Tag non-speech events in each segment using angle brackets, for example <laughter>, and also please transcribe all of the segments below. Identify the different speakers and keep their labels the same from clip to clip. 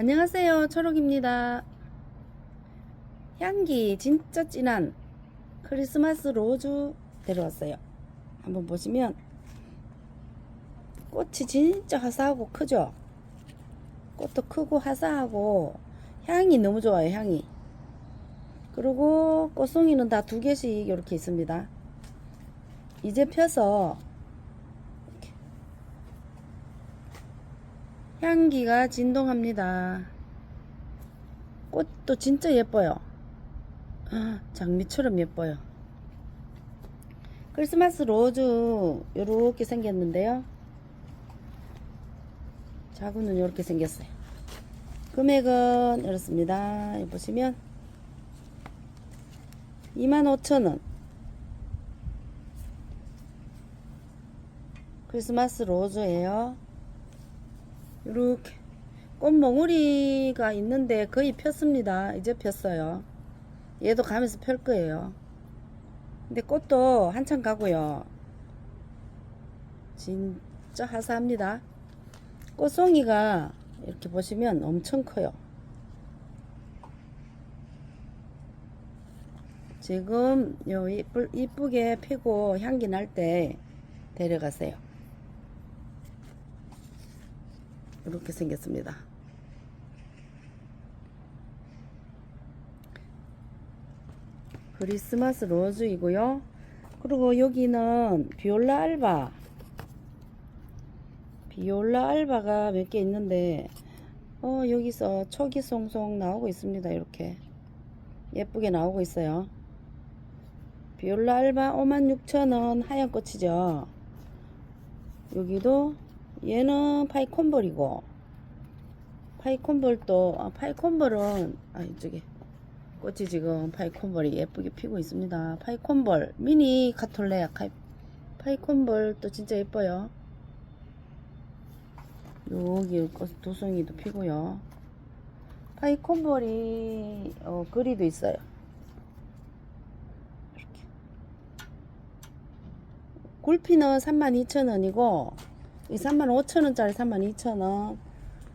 Speaker 1: 안녕하세요. 초록입니다. 향기 진짜 진한 크리스마스 로즈 데려왔어요. 한번 보시면 꽃이 진짜 화사하고 크죠? 꽃도 크고 화사하고 향이 너무 좋아요. 향이. 그리고 꽃송이는 다 두 개씩 이렇게 있습니다. 이제 펴서 이렇게 향기가 진동합니다. 꽃도 진짜 예뻐요. 아, 장미처럼 예뻐요. 크리스마스 로즈 이렇게 생겼는데요. 자구는 이렇게 생겼어요. 금액은 이렇습니다. 보시면 25,000원. 크리스마스 로즈예요. 이렇게 꽃몽우리가 있는데 거의 폈습니다. 이제 폈어요. 얘도 가면서 펼 거예요. 근데 꽃도 한참 가고요. 진짜 화사합니다. 꽃송이가 이렇게 보시면 엄청 커요. 지금 요 이쁘게 피고 향기 날 때 데려가세요. 이렇게 생겼습니다. 크리스마스 로즈이고요. 그리고 여기는 비올라 알바. 비올라 알바가 몇 개 있는데 어 여기서 촉이 송송 나오고 있습니다. 이렇게 예쁘게 나오고 있어요. 비올라 알바 56,000원 하얀 꽃이죠. 여기도 얘는 파이콘볼이고 파이콘볼도 아, 파이콘볼은 아 이쪽에 꽃이 지금 파이콘볼이 예쁘게 피고 있습니다. 파이콘볼 미니 카톨레아 파이콘볼도 진짜 예뻐요. 여기 꽃 도송이도 피고요. 파이콘볼이 어, 그리도 있어요. 이렇게. 굴피는 32,000원이고 이 35,000원짜리 32,000원.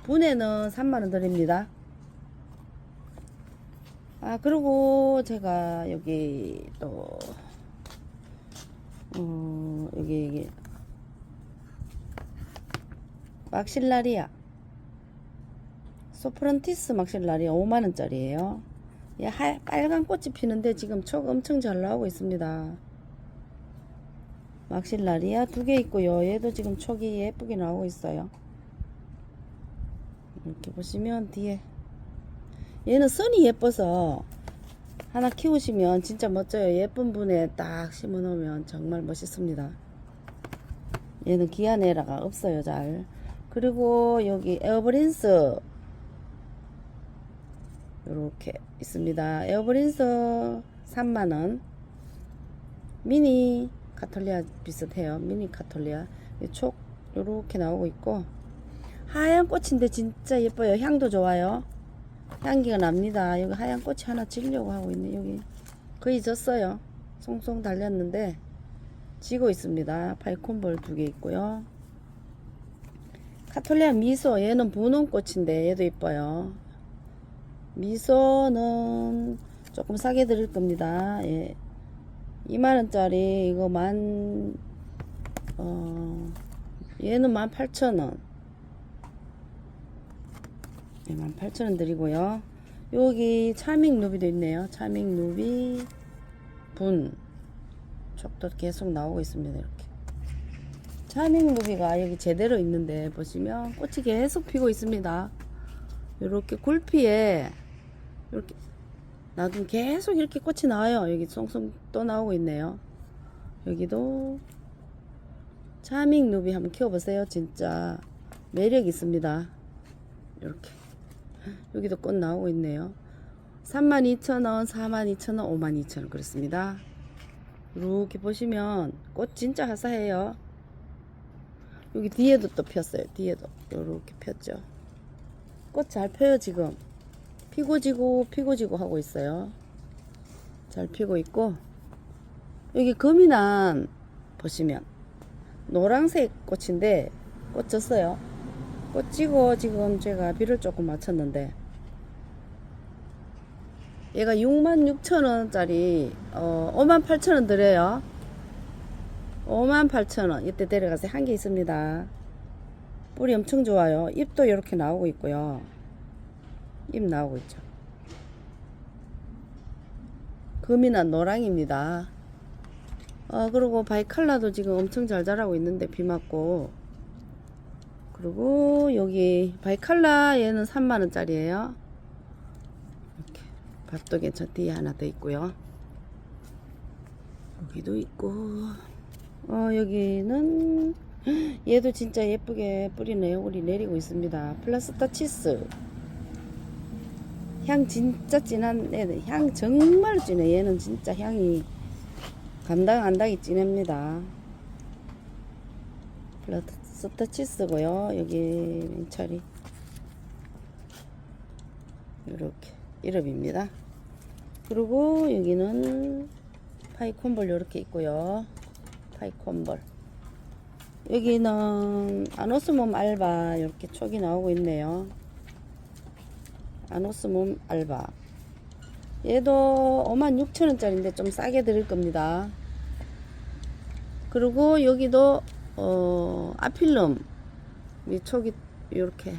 Speaker 1: 분에는 3만원 드립니다. 아 그리고 제가 여기 또 어, 여기 여기. 막실라리아. 소프런티스 막실라리아 5만원짜리에요. 얘 하, 빨간 꽃이 피는데 지금 촉 엄청 잘 나오고 있습니다 막실라리아 두 개 있고요 얘도 지금 촉이 예쁘게 나오고 있어요. 이렇게 보시면 뒤에. 얘는 선이 예뻐서 하나 키우시면 진짜 멋져요. 예쁜 분에 딱 심어 놓으면 정말 멋있습니다. 얘는 기아네라가 없어요 잘. 그리고 여기 에어브린스. 이렇게 있습니다. 에어브린스 3만원. 미니 카톨리아 비슷해요. 미니 카톨리아. 촉 이렇게 나오고 있고. 하얀 꽃인데 진짜 예뻐요. 향도 좋아요. 향기가 납니다. 여기 하얀 꽃이 하나 지려고 하고 있네. 여기 거의 졌어요. 송송 달렸는데 지고 있습니다. 발콘볼 두 개 있고요. 카톨리아 미소. 얘는 분홍꽃인데 얘도 이뻐요. 미소는 조금 싸게 드릴 겁니다. 예. 2만원짜리 이거 만 어, 얘는 18,000원. 네, 18,000원 드리고요. 여기 차밍 누비도 있네요. 차밍 누비 분. 촉도 계속 나오고 있습니다 이렇게. 차밍 누비가 여기 제대로 있는데 보시면 꽃이 계속 피고 있습니다. 이렇게 굴피에 이렇게 놔두면 계속 이렇게 꽃이 나와요. 여기 송송 또 나오고 있네요. 여기도 차밍 누비 한번 키워보세요 진짜. 매력 있습니다. 이렇게. 여기도 꽃 나오고 있네요. 32,000원 42,000원 52,000원 그렇습니다. 이렇게 보시면 꽃 진짜 화사해요. 여기 뒤에도 또 폈어요. 뒤에도 이렇게 폈죠. 꽃 잘 펴요 지금 피고 지고 피고 지고 하고 있어요. 잘 피고 있고. 여기 거미난 보시면. 노란색 꽃인데 꽃 졌어요. 꽃지고 지금 제가 비를 조금 맞췄는데. 얘가 66,000원짜리 어 58,000원 드려요. 58,000원. 이때 데려가서 한 개 있습니다. 뿌리 엄청 좋아요. 잎도 이렇게 나오고 있고요 잎 나오고 있죠. 금이나 노랑입니다. 어 그리고 바이칼라도 지금 엄청 잘 자라고 있는데 비 맞고. 그리고 여기 바이칼라 얘는 3만원짜리에요. 이렇게 저 뒤에 하나 더 있고요. 여기도 있고. 어 여기는 <gasps> 얘도 진짜 예쁘게 뿌리 내용물이 내리고 있습니다. 플라스타 치스 향 진짜 진한 애들. 향 정말 진해. 얘는 진짜 향이 감당 안 당이 진합니다. 플라스타 치스고요. 여기 맹차리 이렇게. 이름입니다. 그리고 여기는 파이콘볼 이렇게 있고요. 파이콘볼. 여기는 아노스몸 알바 이렇게 촉이 나오고 있네요 아노스몸 알바. 얘도 56,000원짜리인데 좀 싸게 드릴 겁니다. 그리고 여기도 어 아필름. 이 촉이 이렇게.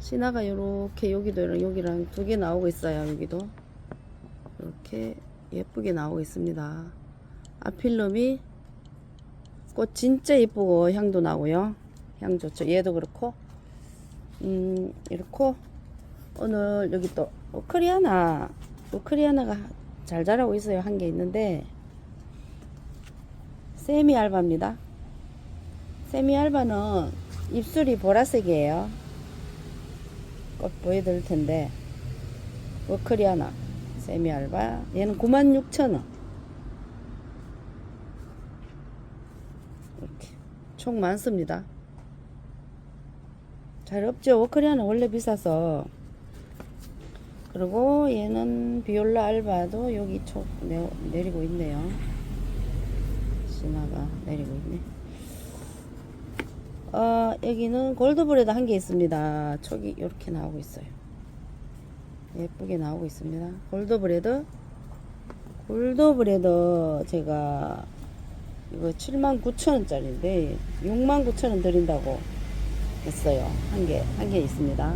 Speaker 1: 신화가 요렇게 여기도 이랑 여기랑 두 개 나오고 있어요 여기도. 이렇게 예쁘게 나오고 있습니다. 아필름이 꽃 진짜 예쁘고 향도 나고요. 향 좋죠. 얘도 그렇고. 음 이렇고 오늘 여기 또 오크리아나 오크리아나가 잘 자라고 있어요. 한 개 있는데. 세미 알바입니다. 세미 알바는 입술이 보라색이에요. 꽃 보여드릴 텐데. 오크리아나 세미 알바. 얘는 96,000원. 이렇게. 총 많습니다. 잘 없죠? 워크리아는 원래 비싸서 그리고 얘는 비올라 알바도 여기 촉 내, 내리고 있네요. 신화가 내리고 있네. 어, 여기는 골드브레드 한 개 있습니다. 촉이 이렇게 나오고 있어요. 예쁘게 나오고 있습니다. 골드브레드. 골드브레드 제가 이거 79,000원짜리인데 69,000원 드린다고 했어요. 한 개, 한 개 있습니다.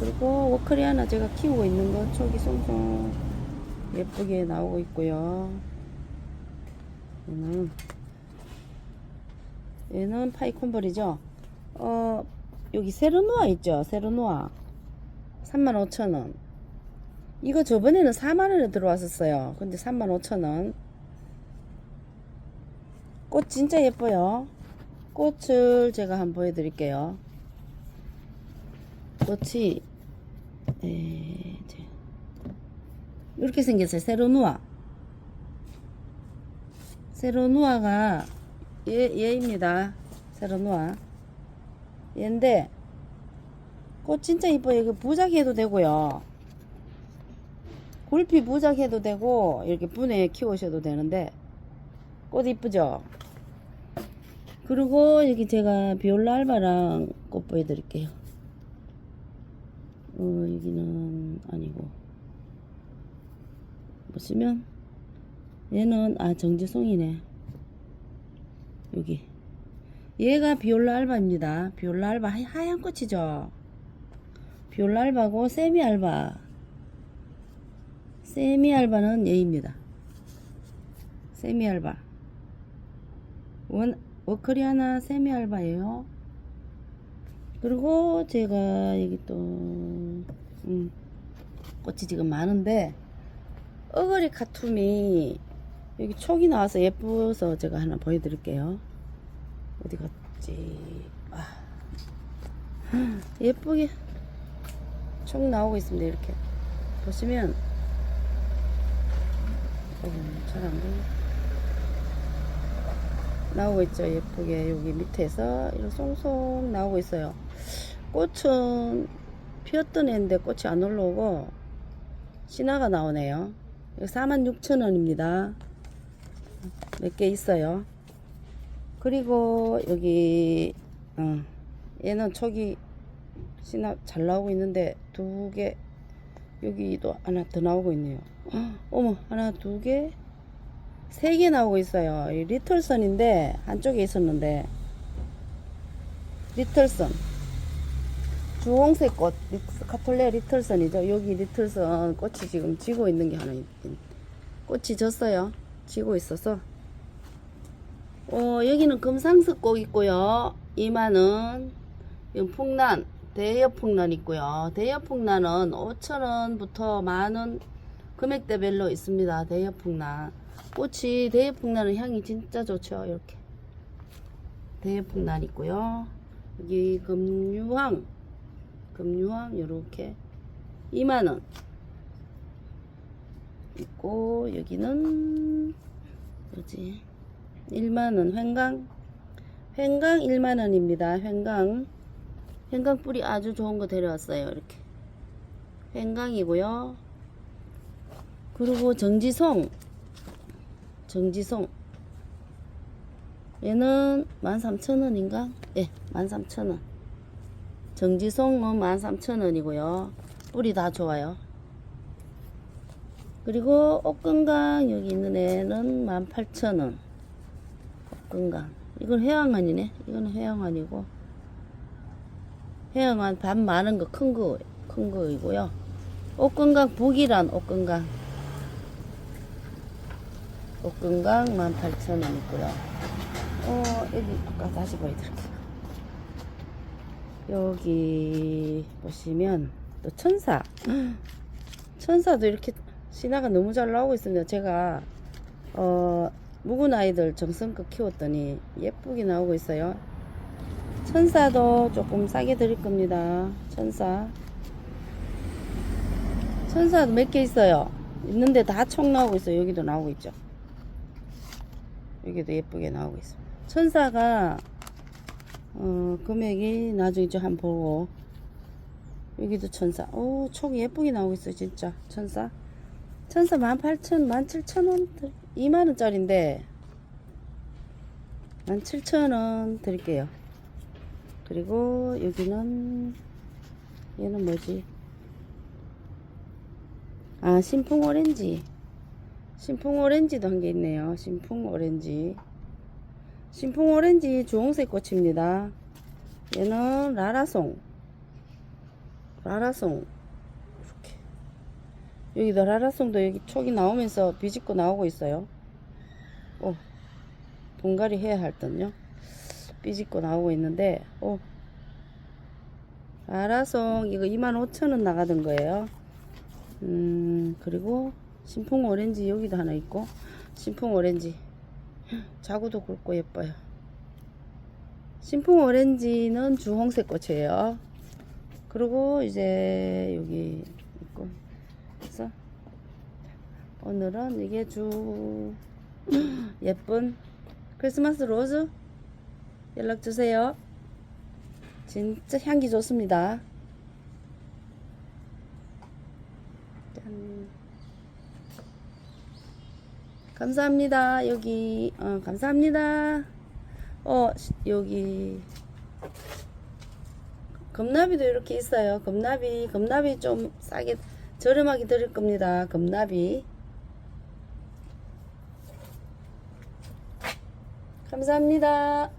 Speaker 1: 그리고 워커리 하나 제가 키우고 있는 거 촉이 송송 예쁘게 나오고 있고요. 얘는, 얘는 파이콘볼이죠. 어, 여기 세르노아 있죠? 세르노아. 35,000원. 이거 저번에는 4만원에 들어왔었어요. 근데 35,000원. 꽃 진짜 예뻐요. 꽃을 제가 한번 보여드릴게요. 꽃이 에, 이제 이렇게 생겼어요. 세로누아. 세로누아가 얘, 얘입니다. 세로누아. 얘인데 꽃 진짜 이뻐요. 이거 부작해도 되고요. 굴피 부작해도 되고 이렇게 분해 키우셔도 되는데 꽃 이쁘죠? 그리고 여기 제가 비올라 알바랑 꽃 보여드릴게요. 어, 여기는 아니고. 보시면, 얘는, 아, 정지송이네. 여기. 얘가 비올라 알바입니다. 비올라 알바 하- 하얀 꽃이죠. 비올라 알바고 세미 알바. 세미 알바는 얘입니다. 세미 알바. 원, 워크리아나 세미 알바예요. 그리고 제가 여기 또 음, 꽃이 지금 많은데 어거리 카툼이 여기 촉이 나와서 예뻐서 제가 하나 보여드릴게요. 어디 갔지? 아, 예쁘게 촉 나오고 있습니다. 이렇게 보시면 어, 잘안 보여. 나오고 있죠 예쁘게 여기 밑에서 이렇게 송송 나오고 있어요 꽃은 피었던 애인데 꽃이 안 올라오고 신화가 나오네요 46,000원입니다 몇 개 있어요 그리고 여기 어, 얘는 촉이 신나 잘 나오고 있는데 두 개 여기도 하나 더 나오고 있네요. 헉, 어머 하나 두개 세 개 나오고 있어요. 이 리틀선인데 한쪽에 있었는데 리틀선 주홍색 꽃 리- 카톨레 리틀선이죠. 여기 리틀선 꽃이 지금 지고 있는 게 하나 있긴. 꽃이 졌어요. 지고 있어서 어, 여기는 금상석 꼭 있고요. 2만원. 이건 풍란, 대여 풍란 있고요. 대여 풍란은 5천원부터 만원 금액대별로 있습니다. 대여 풍란. 꽃이 대여 풍란은 향이 진짜 좋죠. 이렇게. 대여 풍란 있고요. 여기 금유황. 금유황, 요렇게. 2만원. 있고, 여기는, 뭐지? 1만원. 횡강. 횡강 1만원입니다. 횡강. 횡강 뿌리 아주 좋은 거 데려왔어요. 이렇게. 횡강이고요. 그리고 정지송. 정지송. 얘는 13,000원인가? 예, 13,000원 정지송은 13,000원이고요 뿌리 다 좋아요 그리고 옥건강 여기 있는 애는 18,000원 건강. 이건 해양환이네. 이거는 해양환이고. 해양환 반 많은 거, 큰 거, 큰 거이고요. 옷건강 북이란 옷건강. 옷건강 18,000원 있고요. 어, 여기, 아까 다시 보여드릴게요. 여기 보시면 또 천사. 천사도 이렇게 신화가 너무 잘 나오고 있습니다. 제가, 어, 묵은 아이들 정성껏 키웠더니 예쁘게 나오고 있어요. 천사도 조금 싸게 드릴 겁니다. 천사. 천사도 몇 개 있어요. 있는데 다 총 나오고 있어요. 여기도 나오고 있죠. 여기도 예쁘게 나오고 있습니다. 천사가 어, 금액이 나중에 좀 한번 보고 여기도 천사. 오, 촉이 예쁘게 나오고 있어요. 진짜 천사. 천사 18,000, 17,000원, 2만원짜리인데, 17,000원 드릴게요. 그리고 여기는, 얘는 뭐지? 아, 신풍 오렌지. 신풍 오렌지도 한 개 있네요. 신풍 오렌지. 신풍 오렌지 주홍색 꽃입니다. 얘는 라라송. 라라송. 여기도 라라송도 여기 촉이 나오면서 비집고 나오고 있어요. 오, 분갈이 해야 할 듯요. 비집고 나오고 있는데, 오, 라라송 이거 25,000원 나가던 거예요. 음, 그리고 신풍 오렌지 여기도 하나 있고, 신풍 오렌지. 자구도 굵고 예뻐요. 신풍 오렌지는 주홍색 꽃이에요. 그리고 이제 여기 있고, 그래서 오늘은 이게 주 <gasps> 예쁜 크리스마스 로즈 연락 주세요. 진짜 향기 좋습니다. 짠. 감사합니다. 여기 어, 감사합니다. 어 시- 여기 겁나비도 이렇게 있어요. 겁나비 겁나비 좀 싸게 저렴하게 드릴 겁니다. 겁나비. 감사합니다.